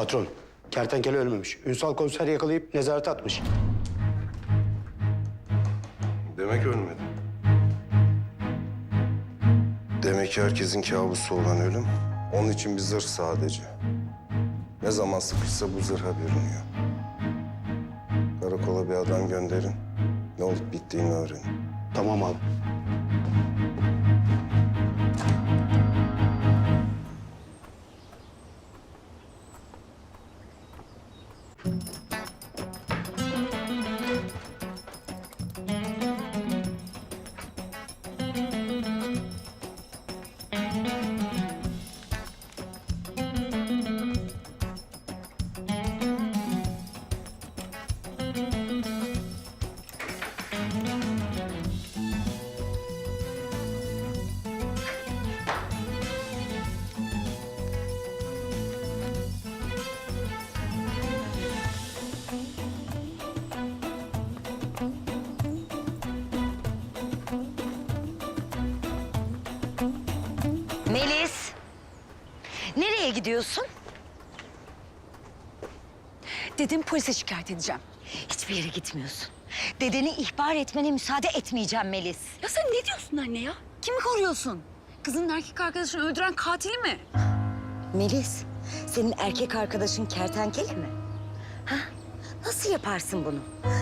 Patron, kertenkele ölmemiş. Ünsal komiser yakalayıp nezarete atmış. Demek ölmedi. Demek ki herkesin kabusu olan ölüm. Onun için bir zırh sadece. Ne zaman sıkışsa bu zırha bürünüyor. Karakola bir adam gönderin. Ne olup bittiğini öğrenin. Tamam abi. Melis. Nereye gidiyorsun? Dedim polise şikayet edeceğim. Hiçbir yere gitmiyorsun. Dedeni ihbar etmene müsaade etmeyeceğim Melis. Ya sen ne diyorsun anne ya? Kimi koruyorsun? Kızın erkek arkadaşını öldüren katili mi? Melis, senin erkek arkadaşın kertenkele mi? Ha? Nasıl yaparsın bunu?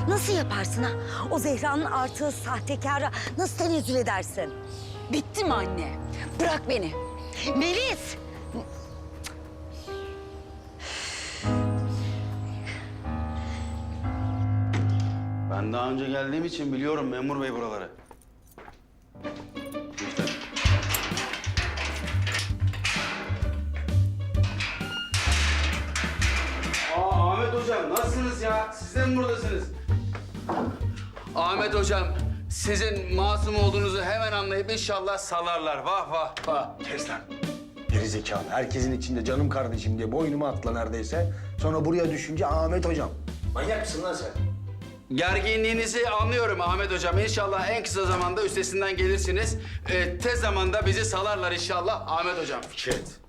Nasıl yaparsın ha? O Zehra'nın artığı sahtekara nasıl tenezzül edersin? Bitti mi anne? Bırak beni. Melis! Ben daha önce geldiğim için biliyorum memur bey buraları. Aa Ahmet hocam nasılsınız ya? Siz de mi buradasınız? Ahmet hocam sizin masum olduğunuzu hemen anlayıp inşallah salarlar. Vah vah vah. Kes lan. Gerizekalı. Herkesin içinde canım kardeşim diye boynuma atla neredeyse. Sonra buraya düşünce Ahmet hocam. Manyak mısın lan sen? Gerginliğinizi anlıyorum Ahmet hocam. İnşallah en kısa zamanda üstesinden gelirsiniz. Ee, tez zamanda bizi salarlar inşallah Ahmet hocam. Fikret.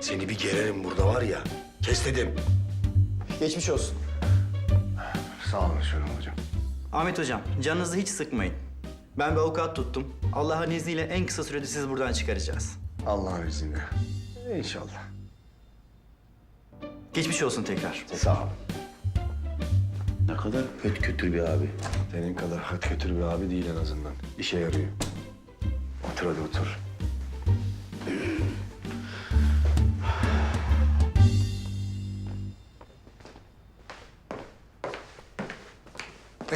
Seni bir gererim burada var ya. Kes dedim. Geçmiş olsun. Sağ olun Şenol Hocam. Ahmet Hocam, canınızı hiç sıkmayın. Ben bir avukat tuttum. Allah'ın izniyle en kısa sürede sizi buradan çıkaracağız. Allah'ın izniyle. İnşallah. Geçmiş olsun tekrar. Sağ ol. Ne kadar kötü kötü bir abi. Senin kadar hat kötü bir abi değil en azından. İşe yarıyor. Otur hadi otur.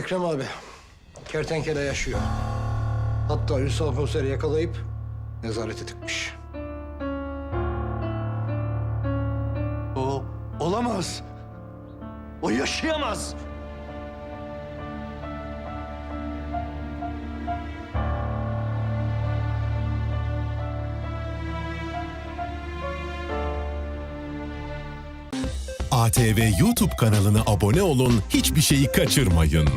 Ekrem abi, kertenkele yaşıyor. Hatta Ünsal komiseri yakalayıp nezarete tıkmış. O olamaz. O yaşayamaz. ATV YouTube kanalına abone olun, hiçbir şeyi kaçırmayın.